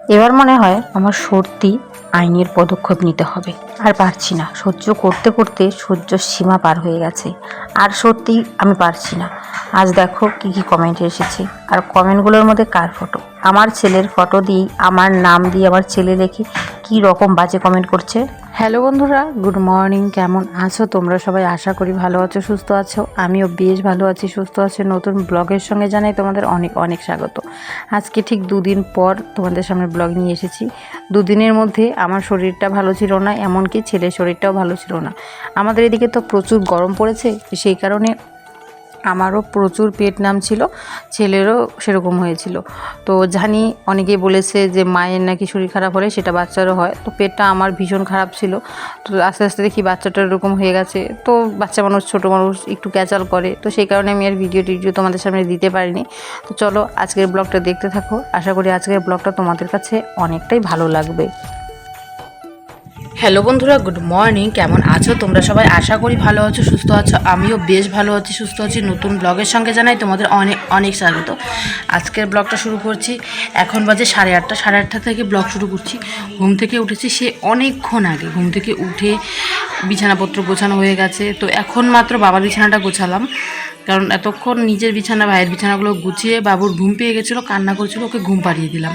এবার মনে হয় আমার সত্যি আইনের পদক্ষেপ নিতে হবে। আর পারছি না। সহ্য করতে করতে সহ্য সীমা পার হয়ে গেছে। আর সত্যি আমি পারছি না। আজ দেখো কি কি কমেন্ট এসেছে। আর কমেন্টগুলোর মধ্যে কার ফটো আমার ছেলের ফটো দিয়ে আমার নাম দিয়ে আমার ছেলে দেখে কি রকম বাজে কমেন্ট করছে? হ্যালো বন্ধুরা, গুড মর্নিং। কেমন আছো তোমরা সবাই? আশা করি ভালো আছো, সুস্থ আছো। আমিও বেশ ভালো আছি, সুস্থ আছি। নতুন ব্লগের সঙ্গে জানাই তোমাদের অনেক অনেক স্বাগত। আজকে ঠিক দুদিন পর তোমাদের সামনে ব্লগ নিয়ে এসেছি। দুদিনের মধ্যে আমার শরীরটা ভালো ছিল না, এমনকি ছেলের শরীরটাও ভালো ছিল না। আমাদের এদিকে তো প্রচুর গরম পড়েছে, সেই কারণে আমারও প্রচুর পেট নামছিল ছেলেরও সেরকম হয়েছিল। তো জানি অনেকে বলেছে যে মায়ের নাকি শরীর খারাপ হলে সেটা বাচ্চারও হয়। তো পেটটা আমার ভীষণ খারাপ ছিল। তো আস্তে আস্তে দেখি বাচ্চাটা এরকম হয়ে গেছে। তো বাচ্চা মানুষ, ছোটো মানুষ একটু ক্যাচাল করে। তো সেই কারণে আমি আর ভিডিও টিডিও তোমাদের সামনে দিতে পারিনি। তো চলো আজকের ব্লগটা দেখতে থাকো। আশা করি আজকের ব্লগটা তোমাদের কাছে অনেকটাই ভালো লাগবে। হ্যালো বন্ধুরা গুড মর্নিং কেমন আছো তোমরা সবাই? আশা করি ভালো আছো, সুস্থ আছো। আমিও বেশ ভালো আছি, সুস্থ আছি। নতুন ব্লগের সঙ্গে জানাই তোমাদের অনেক অনেক স্বাগত। আজকের ব্লগটা শুরু করছি। এখন বাজে সাড়ে আটটা সাড়ে আটটা থেকে ব্লগ শুরু করছি। ঘুম থেকে উঠেছি সে অনেকক্ষণ আগে। ঘুম থেকে উঠে বিছানাপত্র গোছানো হয়ে গেছে। তো এখন মাত্র বাবার বিছানাটা গোছালাম। কারণ এতক্ষণ নিজের বিছানা, ভাইয়ের বিছানাগুলো গুছিয়ে বাবুর ঘুম পেয়ে গেছিল, কান্না করছিল, ওকে ঘুম পাড়িয়ে দিলাম।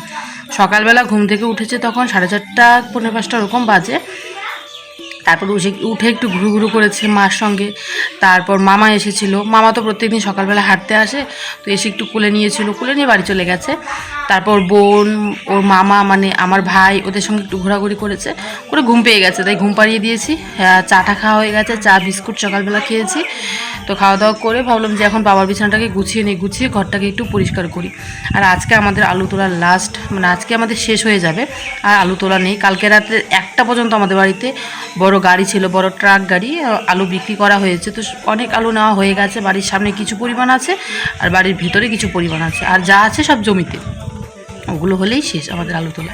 সকালবেলা ঘুম থেকে উঠেছে তখন সাড়ে চারটা পনেরো পাঁচটা ওরকম বাজে। তারপর উঠে উঠে একটু ঘুরু ঘুরু করেছে মার সঙ্গে। তারপর মামা এসেছিল। মামা তো প্রত্যেকদিন সকালবেলা হাঁটতে আসে, তো এসে একটু কোলে নিয়েছিল। কোলে নিয়ে বাড়ি চলে গেছে। তারপর বোন, ওর মামা মানে আমার ভাই, ওদের সঙ্গে একটু ঘোরাঘুরি করেছে। করে ঘুম পেয়ে গেছে। তাই ঘুম পাড়িয়ে দিয়েছি। চাটা খাওয়া হয়ে গেছে। চা, বিস্কুট সকালবেলা খেয়েছি। তো খাওয়া দাওয়া করে ভাবলাম যে এখন বাবার বিছানাটাকে গুছিয়ে নিই, গুছিয়ে ঘরটাকে একটু পরিষ্কার করি। আর আজকে আমাদের আলু তোলার লাস্ট মানে আজকে আমাদের শেষ হয়ে যাবে। আর আলু তোলা নেই। কালকে রাতে একটা পর্যন্ত আমাদের বাড়িতে বড় গাড়ি ছিল, বড় ট্রাক গাড়ি আলু বিক্রি করা হয়েছে। তো অনেক আলু নেওয়া হয়ে গেছে। বাড়ির সামনে কিছু পরিমাণ আছে আর বাড়ির ভিতরে কিছু পরিমাণ আছে। আর যা আছে সব জমিতে। ওগুলো হলেই শেষ আমাদের আলু তোলা।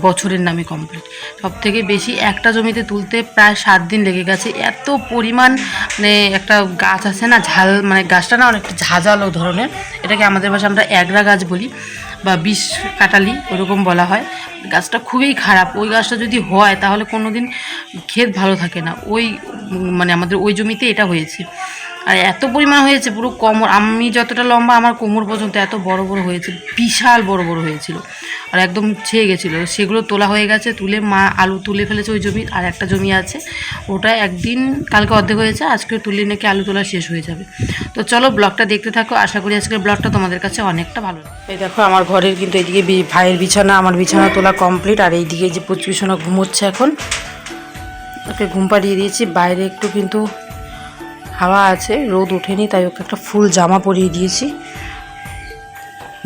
বছরের নামে কমপ্লিট সব থেকে বেশি একটা জমিতে তুলতে প্রায় সাত দিন লেগে গেছে। এত পরিমাণ মানে একটা গাছ আছে না, ঝাল মানে গাছটা না অনেকটা ঝাঁঝালো ধরনের। এটাকে আমাদের ভাষায় আমরা একরা গাছ বলি। বা বিষ কাটালি, ওরকম বলা হয়। গাছটা খুবই খারাপ। ওই গাছটা যদি হয়, তাহলে কোনো দিন ক্ষেত ভালো থাকে না। ওই মানে আমাদের ওই জমিতে এটা হয়েছে। আর এত পরিমাণ হয়েছে, পুরো কোমর, আমি যতটা লম্বা আমার কোমর পর্যন্ত এত বড় বড় হয়েছে বিশাল বড় বড় হয়েছিল। আর একদম ছেয়ে গেছিল, সেগুলো তোলা হয়ে গেছে, তুলে মা আলু তুলে ফেলেছে ওই জমির আর একটা জমি আছে, ওটা একদিন, কালকে অর্ধেক হয়েছে, আজকে তুলে নাকি আলু তোলা শেষ হয়ে যাবে। তো চলো ব্লগটা দেখতে থাকো, আশা করি আজকের ব্লগটা তোমাদের কাছে অনেকটা ভালো। এই দেখো, আমার ঘরের কিন্তু এইদিকে ভাইয়ের বিছানা, আমার বিছানা তোলা কমপ্লিট আর এইদিকে যে পুচ বিছানা ঘুমোচ্ছে এখন। ওকে ঘুম পাড়িয়ে দিয়েছি, বাইরে একটু কিন্তু হাওয়া আছে, রোদ ওঠেনি, তাই ওকে একটা ফুল জামা পরিয়ে দিয়েছি।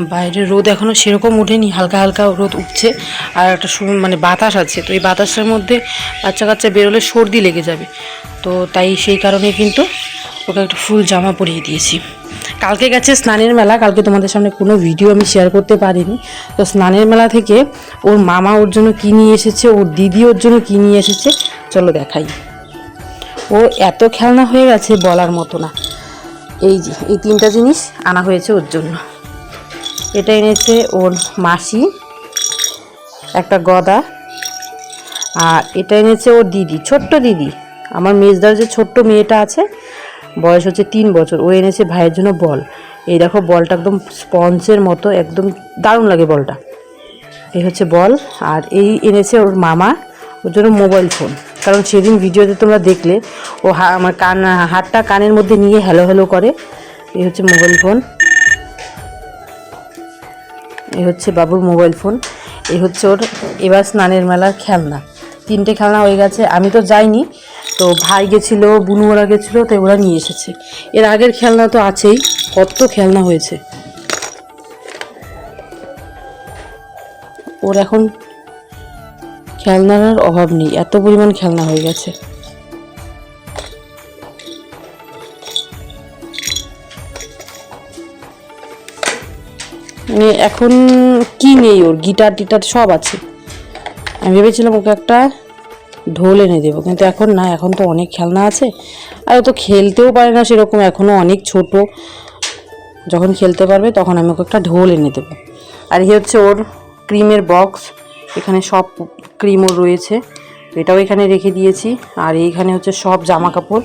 বাইরে রোদ এখনও সেরকম ওঠেনি, হালকা হালকা রোদ উঠছে, আর একটা সু- মানে বাতাস আছে, তো এই বাতাসের মধ্যে বাচ্চা কাচ্চা বেরোলে সর্দি লেগে যাবে। তো তাই সেই কারণে কিন্তু ওকে একটা ফুল জামা পরিয়ে দিয়েছি। কালকে গেছে স্নানের মেলা, কালকে তোমাদের সামনে কোনো ভিডিও আমি শেয়ার করতে পারিনি। তো স্নানের মেলা থেকে ওর মামা ওর জন্য কী নিয়ে এসেছে, ওর দিদি ওর জন্য কী নিয়ে এসেছে, চলো দেখাই। ও এত খেলনা হয়ে গেছে বলার মতো না। এই যে, এই তিনটা জিনিস আনা হয়েছে ওর জন্য। এটা এনেছে ওর মাসি, একটা গদা, আর এটা এনেছে ওর দিদি, ছোট্ট দিদি। আমার মেজদার যে ছোট্ট মেয়েটা আছে, বয়স হচ্ছে তিন বছর, ও এনেছে ভাইয়ের জন্য বল। এই দেখো, বলটা একদম স্পঞ্জের মতো, একদম দারুণ লাগে বলটা। এই হচ্ছে বল, আর এই এনেছে ওর মামা, ওর জন্য মোবাইল ফোন। কারণ সেদিন ভিডিওতে তোমরা দেখলে, ও আমার কান, হাতটা কানের মধ্যে নিয়ে হ্যালো হ্যালো করে। এই হচ্ছে মোবাইল ফোন এই হচ্ছে বাবুর মোবাইল ফোন এই হচ্ছে ওর এবার স্নানের মেলার খেলনা। তিনটে খেলনা হয়ে গেছে। আমি তো যাইনি। তো ভাই গেছিল, বুনু ওরা গেছিল, তো ওরা নিয়ে এসেছে। এর আগের খেলনা তো আছেই। কত খেলনা হয়েছে। ওর এখন খেলনার আর অভাব নেই, এত পরিমাণ খেলনা হয়ে গেছে। এখন কি নেই ওর? গিটার টিটার সব আছে। আমি ভেবেছিলাম ওকে একটা ঢোল এনে দেবো, কিন্তু এখন না, এখন তো অনেক খেলনা আছে। আর ও তো খেলতেও পারে না সেরকম এখনও অনেক ছোট। যখন খেলতে পারবে তখন আমি ওকে একটা ঢোল এনে দেবো। আর এই হচ্ছে ওর ক্রিমের বক্স। এখানে সব ক্রিমও রয়েছে। এটাও এখানে রেখে দিয়েছি। আর এইখানে হচ্ছে সব জামা কাপড়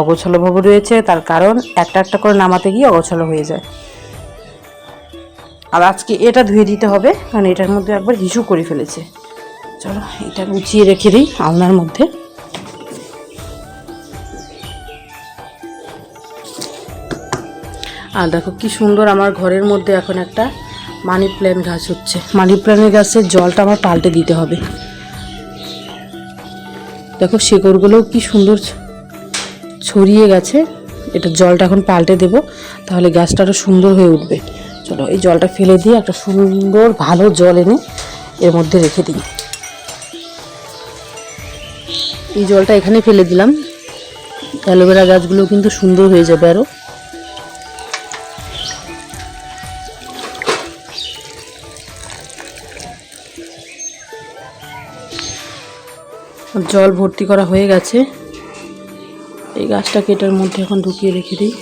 অগোছালোভাবে রয়েছে। তার কারণ একটা একটা করে নামাতে গিয়ে অগোছালো হয়ে যায়। আর আজকে এটা ধুয়ে দিতে হবে, কারণ এটার মধ্যে একবার হিসু করে ফেলেছে। চলো, এটা গুছিয়ে রেখে দিই আলনার মধ্যে। আর দেখো কি সুন্দর আমার ঘরের মধ্যে এখন একটা মানি প্ল্যান্ট গাছ হচ্ছে। মানি প্ল্যান্টের গাছের জলটা আমার পাল্টে দিতে হবে। দেখো শেকড়গুলোও কি সুন্দর ছড়িয়ে গেছে। এটা জলটা এখন পাল্টে দেব, তাহলে গাছটা আরও সুন্দর হয়ে উঠবে। চলো, এই জলটা ফেলে দিয়ে একটা সুন্দর ভালো জল এনে এর মধ্যে রেখে দিই। এই জলটা এখানে ফেলে দিলাম। অ্যালোভেরা গাছগুলো কিন্তু সুন্দর হয়ে যাবে আরও জল ভর্তি করা হয়ে গেছে। এই গাছটাকে এটার মধ্যে এখন ঢুকিয়ে রেখে দিই।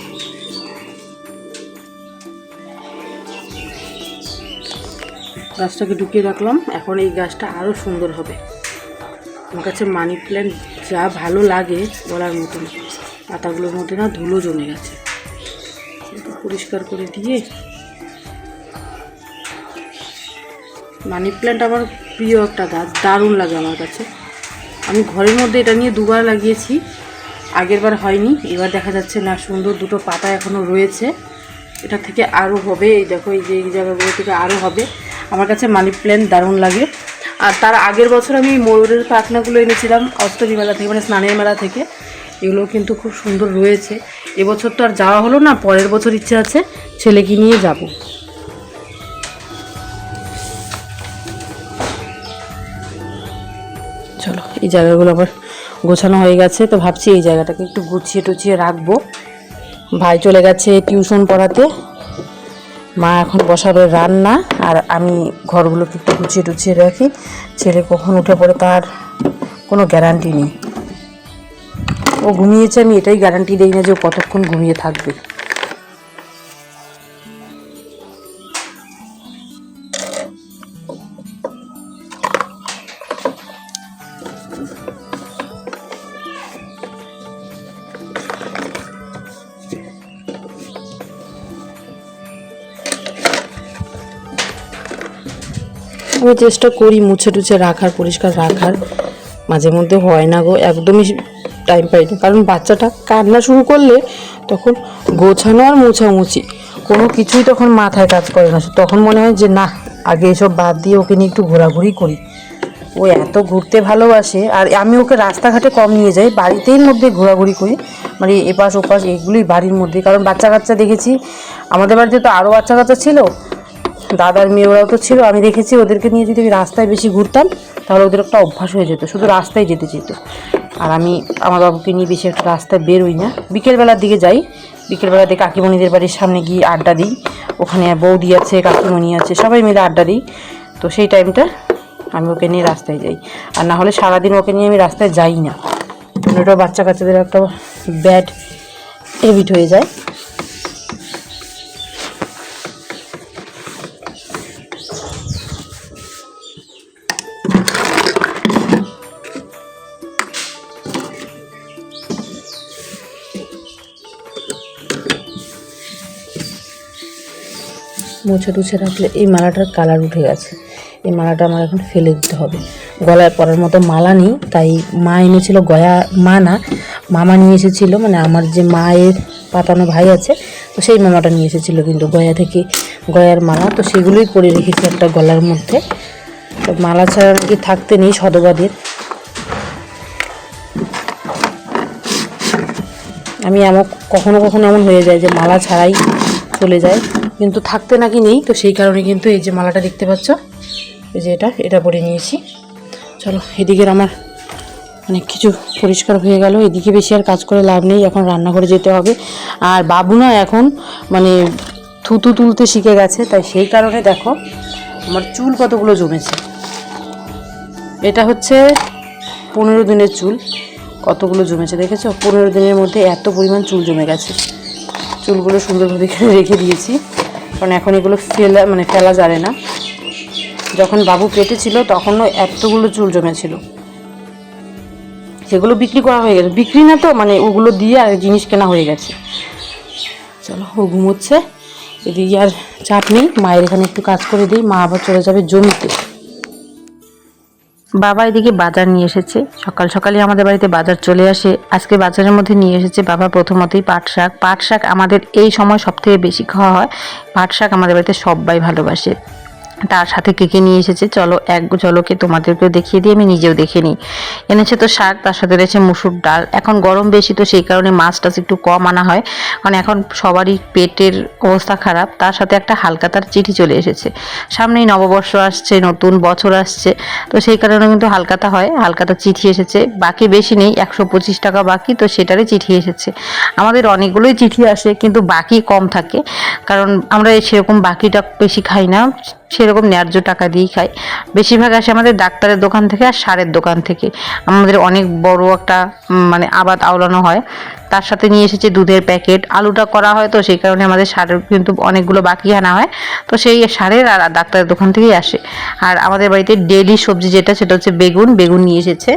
গাছটাকে ঢুকিয়ে রাখলাম। এখন এই গাছটা আরও সুন্দর হবে। আমার কাছে মানি প্ল্যান্ট যা ভালো লাগে বলার মতো না পাতাগুলোর মধ্যে না ধুলো জমে গেছে। পরিষ্কার করে দিয়ে মানি প্ল্যান্ট আমার প্রিয় একটা গাছ। দারুণ লাগে আমার কাছে। আমি ঘরের মধ্যে এটা নিয়ে দুবার লাগিয়েছি। আগের বার হয়নি, এবার দেখা যাচ্ছে না, সুন্দর দুটো পাতা এখনও রয়েছে। এটা থেকে আরও হবে, এই দেখো, এই যে এই জায়গাগুলো থেকে আরও হবে। আমার কাছে মানি প্ল্যান্ট দারুণ লাগে। আর তার আগের বছর আমি ময়ূরের পাখনাগুলো এনেছিলাম, অষ্টমী মেলা থেকে মানে স্নানের মেলা থেকে। এগুলো কিন্তু খুব সুন্দর রয়েছে। এবছর তো আর যাওয়া হলো না, পরের বছর ইচ্ছে আছে ছেলেকে নিয়ে যাব। এই জায়গাগুলো আবার গোছানো হয়ে গেছে, তো ভাবছি এই জায়গাটাকে একটু গুছিয়ে টুছিয়ে রাখব। ভাই চলে গেছে টিউশন পড়াতে। মা এখন বসাবে রান্না, আর আমি ঘরগুলোকে একটু গুছিয়ে টুছিয়ে রাখি। ছেলে কখন উঠে পড়ে তার কোনো গ্যারান্টি নেই। ও ঘুমিয়েছে, আমি এটাই গ্যারান্টি দিই না যে ও কতক্ষণ ঘুমিয়ে থাকবে। আমি চেষ্টা করি মুছে টুছে রাখার, পরিষ্কার রাখার। মাঝে মধ্যে হয় না গো, একদমই টাইম পাই না। কারণ বাচ্চাটা কান্না শুরু করলে তখন গোছানো আর মোছামুছি, কোনো কিছুই তখন মাথায় কাজ করে না। তখন মনে হয় যে না আগে এসব বাদ দিয়ে ওকে নিয়ে একটু ঘোরাঘুরি করি। ও এত ঘুরতে ভালোবাসে, আর আমি ওকে রাস্তাঘাটে কম নিয়ে যাই, বাড়িতেই মধ্যে ঘোরাঘুরি করি। মানে এপাশ ওপাশ এগুলোই বাড়ির মধ্যে। কারণ বাচ্চা কাচ্চা দেখেছি, আমাদের বাড়িতে তো আরও বাচ্চা কাচ্চা ছিল। দাদার মেয়ে ওরাও তো ছিল, আমি দেখেছি ওদেরকে নিয়ে যদি আমি রাস্তায় বেশি ঘুরতাম, তাহলে ওদের একটা অভ্যাস হয়ে যেত, শুধু রাস্তায় যেতে যেত। আর আমি আমার বাবুকে নিয়ে বেশি একটা রাস্তায় বেরোই না। বিকেলবেলার দিকে যাই বিকেলবেলা দিকে কাকিমণিদের বাড়ির সামনে গিয়ে আড্ডা দিই। ওখানে বৌদি আছে, কাকিমণি আছে, সবাই মিলে আড্ডা দিই। তো সেই টাইমটা আমি ওকে নিয়ে রাস্তায় যাই। আর না হলে সারাদিন ওকে নিয়ে আমি রাস্তায় যাই না। ওটা বাচ্চা কাচ্চাদের একটা ব্যাড হ্যাবিট হয়ে যায়। মুছে টুছে রাখলে এই মালাটার কালার উঠে গেছে। এই মালাটা আমার এখন ফেলে দিতে হবে। গলায় পরার মতো মালা নেই, তাই মা এনেছিল গয়া মা না মামা নিয়ে এসেছিল মানে আমার যে মায়ের পাতানো ভাই আছে, তো সেই মামাটা নিয়ে এসেছিল কিন্তু গয়া থেকে গয়ার মালা। তো সেগুলোই পরে রেখেছি একটা গলার মধ্যে। তো মালা ছাড়া আর কি থাকতে নেই সদবাদের। আমি এমন কখনো কখনো এমন হয়ে যায় যে মালা ছাড়াই চলে যায়। কিন্তু থাকতে নাকি নেই। তো সেই কারণে কিন্তু এই যে মালাটা দেখতে পাচ্ছ, এই যে এটা এটা পরে নিয়েছি। চলো, এদিকের আমার অনেক কিছু পরিষ্কার হয়ে গেল। এদিকে বেশি আর কাজ করে লাভ নেই, এখন রান্নাঘরে যেতে হবে। আর বাবু না এখন মানে থুতু তুলতে শিখে গেছে, তাই সেই কারণে দেখো আমার চুল কতগুলো জমেছে। এটা হচ্ছে পনেরো দিনের চুল, কতগুলো জমেছে দেখেছ? পনেরো দিনের মধ্যে এত পরিমাণ চুল জমে গেছে। চুলগুলো সুন্দরভাবে রেখে দিয়েছি। কারণ এখন এগুলো ফেলা মানে ফেলা যাবে না। যখন বাবু পেটে ছিল, তখনও এতগুলো চুল জমেছিল। সেগুলো বিক্রি করা হয়ে গেছে। বিক্রি না তো মানে ওগুলো দিয়ে আর জিনিস কেনা হয়ে গেছে। চলো, ও ঘুমোচ্ছে। এদিকে আর চাপ নেই। মায়ের এখানে একটু কাজ করে দিই। মা আবার চলে যাবে জমিতে। বাবা এদিকে বাজার নিয়ে এসেছে। সকাল সকালে আমাদের বাড়িতে বাজার চলে আসে। আজকে বাজারের মধ্যে নিয়ে এসেছে বাবা প্রথমতেই পাট শাক। পাট শাক আমাদের এই সময় সবথেকে বেশি খাওয়া হয়। পাট শাক আমাদের বাড়িতে সবাই ভালোবাসে। তার সাথে কে কে নিয়ে এসেছে? চলো এক চলোকে তোমাদেরকেও দেখিয়ে দিই, আমি নিজেও দেখে নিই। এনেছে তো শাক, তার সাথে রয়েছে মুসুর ডাল। এখন গরম বেশি তো সেই কারণে মাছ টাছ একটু কম আনা হয়। কারণ এখন সবারই পেটের অবস্থা খারাপ, তার সাথে একটা হালকা তার চিঠি চলে এসেছে। সামনেই নববর্ষ আসছে, নতুন বছর আসছে, তো সেই কারণে কিন্তু হালকাতা হয়, হালকাতা চিঠি এসেছে। বাকি বেশি নেই, একশো পঁচিশ টাকা বাকি, তো সেটারই চিঠি এসেছে। আমাদের অনেকগুলোই চিঠি আসে, কিন্তু বাকি কম থাকে। কারণ আমরা সেরকম বাকিটা বেশি খাই না। সেরকম ন্যায্য টাকা দিয়েই খাই বেশিরভাগ আসে আমাদের ডাক্তারের দোকান থেকে আর সারের দোকান থেকে। আমাদের অনেক বড় একটা মানে আবাদ আওলানো হয়। তার সাথে নিয়ে এসেছে দুধের প্যাকেট। আলুটা করা হয় তো সেই কারণে আমাদের সারের কিন্তু অনেকগুলো বাকি আনা হয়। তো সেই সারের আর ডাক্তারের দোকান থেকেই আসে। আর আমাদের বাড়িতে ডেলি সবজি যেটা, সেটা হচ্ছে বেগুন। বেগুন নিয়ে এসেছে।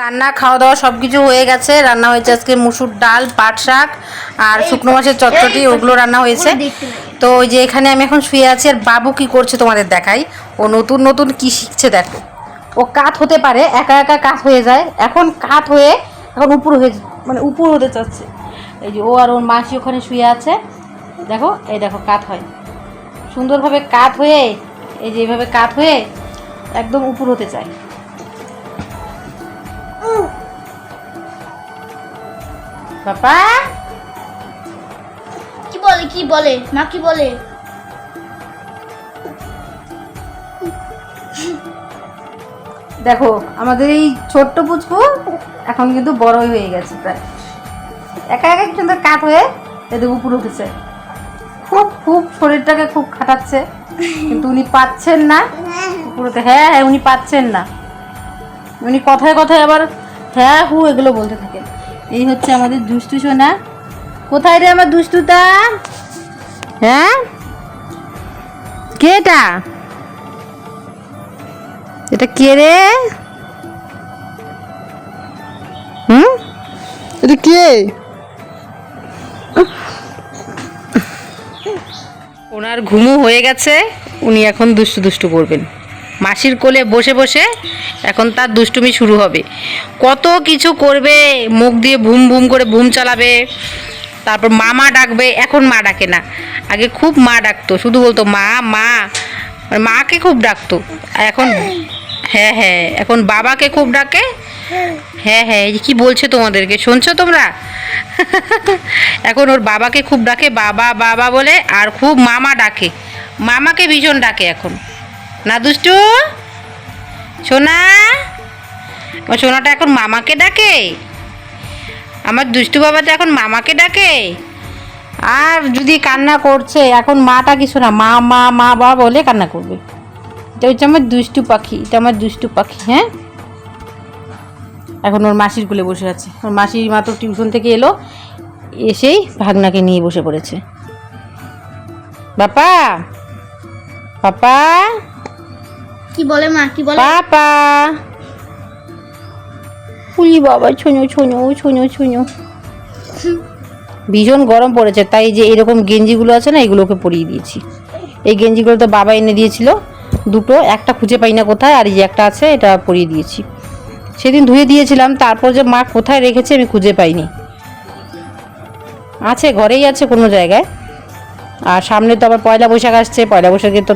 রান্না খাওয়া দাওয়া সব কিছু হয়ে গেছে। রান্না হয়েছে আজকে মুসুর ডাল পাট শাক আর শুকনো মাছের চটচটি ওগুলো রান্না হয়েছে। তো ওই যে এখানে আমি এখন শুয়ে আছি আর বাবু কি করছে তোমাদের দেখাই। ও নতুন নতুন কি শিখছে দেখো। ও কাত হতে পারে একা একা কাত হয়ে যায়। এখন কাত হয়ে এখন উপর হয়ে মানে উপর হতে চাচ্ছে। এই যে ও আর ওর মাসি ওখানে শুয়ে আছে। দেখো এই দেখো কাত হয়। সুন্দরভাবে কাত হয়ে এই যে এইভাবে কাত হয়ে একদম উপর হতে চায়। বাবা? কি বলে কি বলে? মা কি বলে? দেখো আমাদের এই ছোট্ট পুচকু এখন কিন্তু বড়ই হয়ে গেছে প্রায়। একা একা কি সুন্দর কাত হয়ে এদের উপর উঠেছে। খুব খুব শরীরটাকে খুব খাটাচ্ছে। কিন্তু উনি পাচ্ছেন না। উপরতে হ্যাঁ হ্যাঁ উনি পাচ্ছেন না। উনি কথায় কথায় আবার হ্যাঁ হু এগুলো বলতে থাকেন এই হচ্ছে আমাদের দুষ্টু সোনা। কোথায় রে আমার দুষ্টুটা? হ্যাঁ? কে এটা এটা কে রে? হুম? এটা কে? ওনার ঘুমও হয়ে গেছে, উনি এখন দুষ্টু দুষ্টু করবেন। মাসির কোলে বসে বসে এখন তার দুষ্টুমি শুরু হবে। কত কিছু করবে, মুখ দিয়ে ভুম ভুম করে ভুম চালাবে, তারপর মামা ডাকবে, এখন মা ডাকে না। আগে খুব মা ডাকতো, শুধু বলতো, মা মা। মানে মাকে খুব ডাকতো। এখন হ্যাঁ হ্যাঁ এখন বাবাকে খুব ডাকে। হ্যাঁ হ্যাঁ কি বলছে তোমাদেরকে, শুনছো তোমরা? এখন ওর বাবাকে খুব ডাকে, বাবা বাবা বলে, আর খুব মামা ডাকে। মামাকে ভীষণ ডাকে এখন। না, দুষ্টু? সোনা? ও সোনাটা এখন মামাকে ডাকে। আমার দুষ্টু বাবা তো এখন মামাকে ডাকে। আর যদি কান্না করছে, এখন মাটা কিছু না মা মা মা, বাবা বলে কান্না করবে। এটা হচ্ছে আমার দুষ্টু পাখি, এটা আমার দুষ্টু পাখি হ্যাঁ? এখন ওর মাসির কোলে বসে আছে। ওর মাসির মাত্র টিউশন থেকে এলো, এসেই ভাগনাকে নিয়ে বসে পড়েছে। বাপা? পাপা কি বলে মা, কি বলে? পাপা। উলি বাবা, ছুঁয়ো ছুঁয়ো ছুঁয়ো ছুঁয়ো। ভীষণ গরম পড়েছে, তাই যে এরকম গেঞ্জিগুলো আছে না, এগুলোকে পরিয়ে দিয়েছি। এই গেঞ্জিগুলো তো বাবা এনে দিয়েছিল, দুটো, একটা খুঁজে পাই না কোথায়, আর এই যে একটা আছে, এটা পরিয়ে দিয়েছি। সেদিন ধুয়ে দিয়েছিলাম, তারপর যে মা কোথায় রেখেছে আমি খুঁজে পাইনি। আছে, ঘরেই আছে কোনো জায়গায়। আর সামনে তো আবার পয়লা বৈশাখ আসছে, পয়লা বৈশাখে তো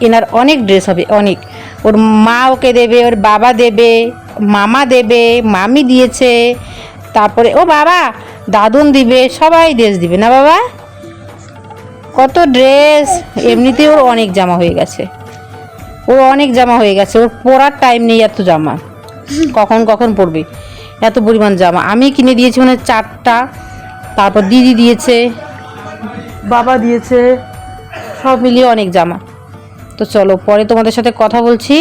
এনার অনেক ড্রেস হবে, অনেক। ওর মা ওকে দেবে, ওর বাবা দেবে, মামা দেবে, মামি দিয়েছে, তারপরে, ও বাবা, দাদুন দিবে, সবাই ড্রেস দিবে, না বাবা? কত ড্রেস এমনিতে ওর অনেক জামা হয়ে গেছে। ওর অনেক জামা হয়ে গেছে, ওর পরার টাইম নেই এত জামা। কখন কখন পরবে? এত পরিমাণ জামা। আমি কিনে দিয়েছি মানে চারটা, তারপর দিদি দিয়েছে, বাবা দিয়েছে, সব মিলিয়ে অনেক জামা। তো চলো, পরে তোমাদের সাথে কথা বলছি।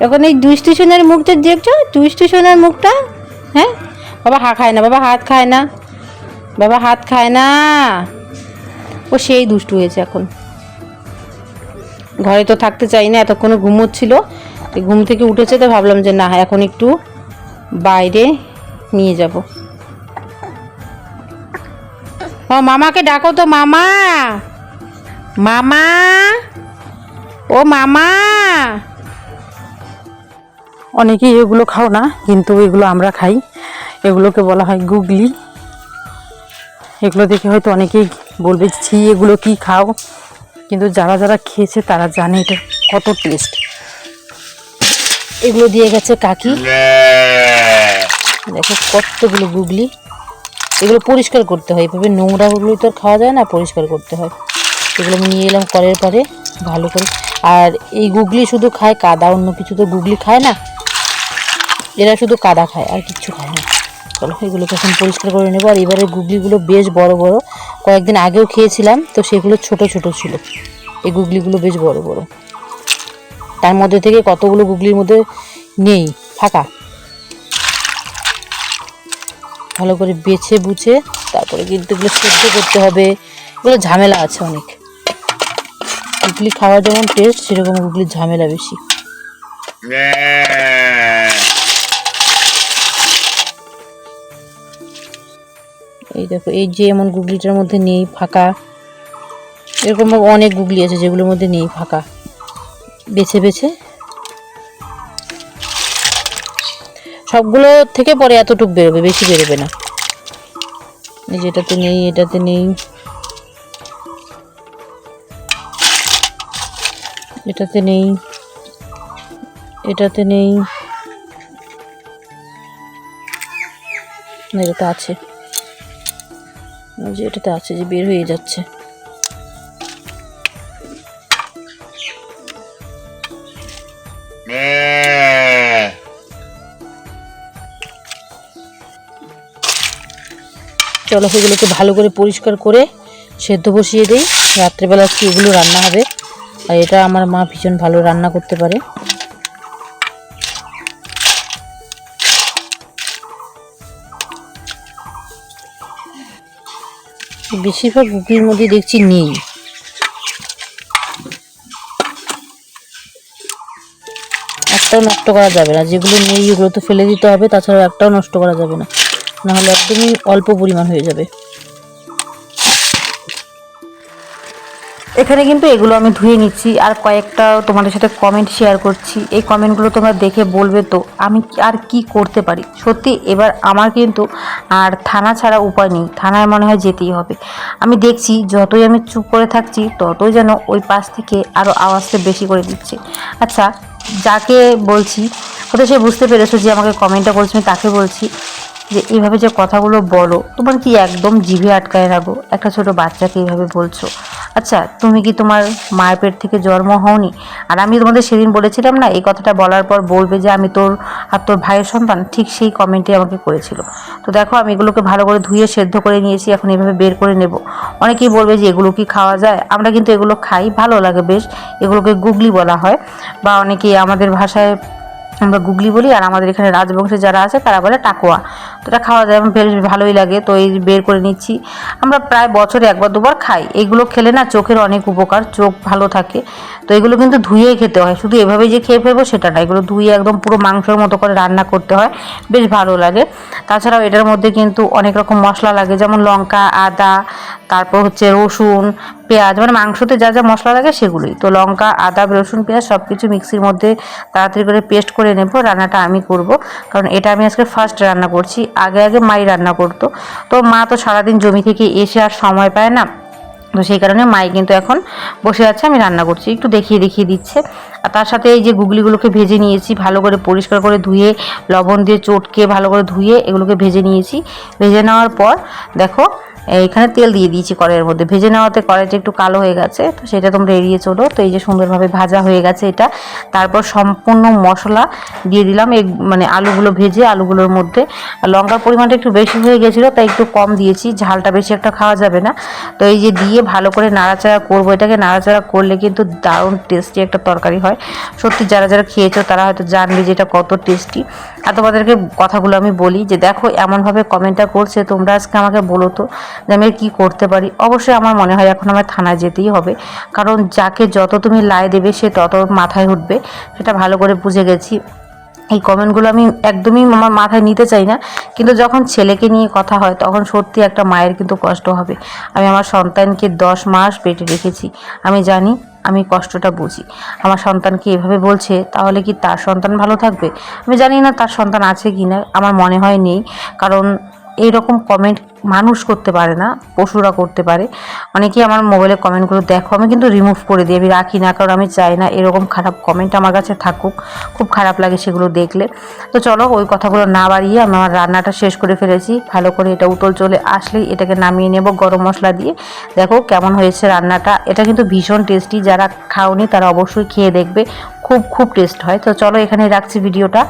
এখন এই দুষ্টু সোনার মুখটা দেখছ? দুষ্টু সোনার মুখটা? হ্যাঁ? বাবা হা খায় না, বাবা হাত খায় না। বাবা হাত খায় না। ও সেই দুষ্টু হয়েছে এখন। ঘরে তো থাকতে চাই না, এতক্ষণে ঘুমোচ্ছিল ঘুম থেকে উঠেছে তো ভাবলাম যে না, এখন একটু বাইরে নিয়ে যাব। ও, মামাকে ডাকো তো, মামা। মামা। ও মামা। অনেকেই এগুলো খাও না, কিন্তু এগুলো আমরা খাই। এগুলোকে বলা হয় গুগলি। এগুলো দেখে হয়তো অনেকেই বলবে ছি, এগুলো কি খাও? কিন্তু যারা যারা খেয়েছে, তারা জানে এটা কত টেস্ট এগুলো দিয়ে গেছে কাকি। দেখো কতগুলো গুগলি। এগুলো পরিষ্কার করতে হয়। এভাবে নোংরাগুলো তো খাওয়া যায় না, পরিষ্কার করতে হয়। এগুলো আমি নিয়ে এলাম কলের পরে। ভালো করে। আর এই গুগলি শুধু খায় কাদা, অন্য কিছু তো গুগলি খায় না। এরা শুধু কাদা খায়, আর কিচ্ছু খায় না। চলো, এগুলোকে এখন পরিষ্কার করে নেব। আর এবারে গুগলিগুলো বেশ বড় বড়। কয়েকদিন আগেও খেয়েছিলাম, তো সেগুলো ছোট ছোট ছিল। এই গুগলিগুলো বেশ বড় বড়। তার মধ্যে থেকে কতগুলো গুগলির মধ্যে নেই? ফাঁকা। ভালো করে বেছে বুছে, তারপরে কিন্তু এগুলো সেদ্ধ করতে হবে। এগুলো ঝামেলা আছে অনেক। গুগলি খাওয়া যেমন টেস্ট সেরকম গুগলির ঝামেলা বেশি। এই দেখো, এই যে এমন গুগলিটার মধ্যে নেই, ফাঁকা। এরকম অনেক গুগলি আছে যেগুলোর মধ্যে নেই, ফাঁকা। বেছে বেছে। সবগুলো থেকে পরে এতটুকু বেরোবে, বেশি বেরোবে না। এই যে এটাতে নেই এটাতে নেই। এটাতে নেই। এটাতে নেই। এটাতে আছে। যে এটাতে আছে যে বের হয়ে যাচ্ছে। চলো সেগুলোকে ভালো করে পরিষ্কার করে সেদ্ধ বসিয়ে দিই। রাত্রেবেলা আজকে এগুলো রান্না হবে। আর এটা আমার মা ভীষণ ভালো রান্না করতে পারে। বেশিরভাগ গুগলির মধ্যে দেখছি নেই। একটাও নষ্ট করা যাবে না, যেগুলো নেই ওগুলো তো ফেলে দিতে হবে তাছাড়া একটাও নষ্ট করা যাবে না। নাহলে একদমই অল্প পরিমাণ হয়ে যাবে। এখানে কিন্তু এগুলো আমি ধুয়ে নিচ্ছি আর কয়েকটা তোমাদের সাথে কমেন্ট শেয়ার করছি। এই কমেন্টগুলো তোমরা দেখে বলবে তো আমি আর কি করতে পারি। সত্যি, এবার আমার কিন্তু আর থানা ছাড়া উপায় নেই। থানায় মনে হয় যেতেই হবে। আমি দেখছি, যতই আমি চুপ করে থাকছি, ততই যেন ওই পাশ থেকে আরও আওয়াজটা বেশি করে দিচ্ছে। আচ্ছা যাকে বলছি হয়তো সে বুঝতে পেরেছ যে আমাকে কমেন্টটা করেছে তাকে বলছি। যে এইভাবে যে কথাগুলো বলো, তোমার কি একদম জিভে আটকায় রাখো একটা ছোট বাচ্চাকে এইভাবে বলছো। আচ্ছা তুমি কি তোমার মায়ের পেট থেকে জন্ম হওনি? আর আমি তোমাদের সেদিন বলেছিলাম না, এই কথাটা বলার পর বলবে যে আমি তোর আর তোর ভাইয়ের সন্তান? ঠিক সেই কমেন্টে আমাকে করেছিল। তো দেখো, আমি এগুলোকে ভালো করে ধুয়ে সেদ্ধ করে নিয়েছি, এখন এভাবে বের করে নেব। অনেকেই বলবে যে এগুলো কি খাওয়া যায়? আমরা কিন্তু এগুলো খাই, ভালো লাগে বেশ। এগুলোকে গুগলি বলা হয়। বা অনেকেই আমাদের ভাষায় আমরা গুগলি বলি, আর আমাদের এখানে রাজবংশে যারা আছে, তারা বলে টাকোয়া। তো এটা খাওয়া যায়, বেশ ভালোই লাগে। তো এই বের করে নিচ্ছি। আমরা প্রায় বছরে একবার, দুবার খাই। এগুলো খেলে না চোখের অনেক উপকার, চোখ ভালো থাকে। তো এগুলো কিন্তু ধুয়েই খেতে হয়। শুধু এভাবেই যে খেয়ে ফেলব সেটা না। এগুলো ধুয়ে একদম পুরো মাংসের মতো করে রান্না করতে হয়। বেশ ভালো লাগে। তাছাড়াও এটার মধ্যে কিন্তু অনেক রকম মশলা লাগে, যেমন লঙ্কা, আদা তারপর হচ্ছে রসুন, পেঁয়াজ মানে মাংসতে যা যা মশলা লাগে সেগুলোই। তো লঙ্কা, আদা, রসুন, পেঁয়াজ সব কিছু মিক্সির মধ্যে তাড়াতাড়ি করে পেস্ট করে নেব, রান্নাটা আমি করব। কারণ এটা আমি আজকে ফার্স্ট রান্না করছি, আগে আগে মাই রান্না করতো। তো মা তো সারাদিন জমি থেকে এসে আর সময় পায় না। তো সেই কারণে মাই কিন্তু এখন বসে আছে, আমি রান্না করছি। একটু দেখিয়ে দেখিয়ে দিচ্ছে। আর তার সাথে এই যে গুগলিগুলোকে ভেজে নিয়েছি, ভালো করে পরিষ্কার করে ধুয়ে, লবণ দিয়ে চটকে ভালো করে ধুয়ে এগুলোকে ভেজে নিয়েছি। ভেজে নেওয়ার পর দেখো এইখানে তেল দিয়ে দিয়েছি কড়াইয়ের মধ্যে। ভেজে নেওয়াতে কড়াইটা একটু কালো হয়ে গেছে, তো সেটা তোমরা এড়িয়ে চলো। তো এই যে সুন্দরভাবে ভাজা হয়ে গেছে এটা। তারপর সম্পূর্ণ মশলা দিয়ে দিলাম। এই মানে আলুগুলো ভেজে আলুগুলোর মধ্যে। লঙ্কার পরিমাণটা একটু বেশি হয়ে গেছিল, তাই একটু কম দিয়েছি। ঝালটা বেশি একটা খাওয়া যাবে না। তো এই যে দিয়ে ভালো করে নাড়াচাড়া করব। এটাকে নাড়াচাড়া করলে কিন্তু দারুণ টেস্টি একটা তরকারি হয়। সত্যি যারা যারা খেয়েছো, তারা হয়তো জানবে যে এটা কত টেস্টি আর তোমাদেরকে কথাগুলো আমি বলি যে, দেখো এমনভাবে কমেন্টটা করছে, তোমরা আজকে আমাকে বলো তো। যে আমি কী করতে পারি? অবশ্যই আমার মনে হয় এখন আমার থানায় যেতেই হবে। কারণ যাকে যত তুমি লাই দেবে, সে তত মাথায় উঠবে। সেটা ভালো করে বুঝে গেছি। এই কমেন্টগুলো আমি একদমই আমার মাথায় নিতে চাই না। কিন্তু যখন ছেলেকে নিয়ে কথা হয়, তখন সত্যি একটা মায়ের কিন্তু কষ্ট হবে। আমি আমার সন্তানকে দশ মাস পেটে রেখেছি। আমি জানি, আমি কষ্টটা বুঝি। আমার সন্তানকে এভাবে বলছে? তাহলে কি তার সন্তান ভালো থাকবে? আমি জানি না তার সন্তান আছে কি না আমার মনে হয় নেই। কারণ এই রকম কমেন্ট মানুষ করতে পারে না, পশুরা করতে পারে। অনেকেই আমার মোবাইলে কমেন্টগুলো দেখো, আমি কিন্তু রিমুভ করে দিই, আমি রাখি না, কারণ আমি চাই না এরকম খারাপ কমেন্ট আমার কাছে থাকুক, খুব খারাপ লাগে সেগুলো দেখলে। তো চলো, ওই কথাগুলো না বাড়িয়ে আমি আমার রান্নাটা শেষ করে ফেলেছি। ভালো করে এটা উতল চলে আসলেই এটাকে নামিয়ে নেব গরম মশলা দিয়ে। দেখো কেমন হয়েছে রান্নাটা, এটা কিন্তু ভীষণ টেস্টি যারা খাওনি তারা অবশ্যই খেয়ে দেখবে, খুব খুব টেস্ট হয়। তো চলো এখানে রাখছি ভিডিওটা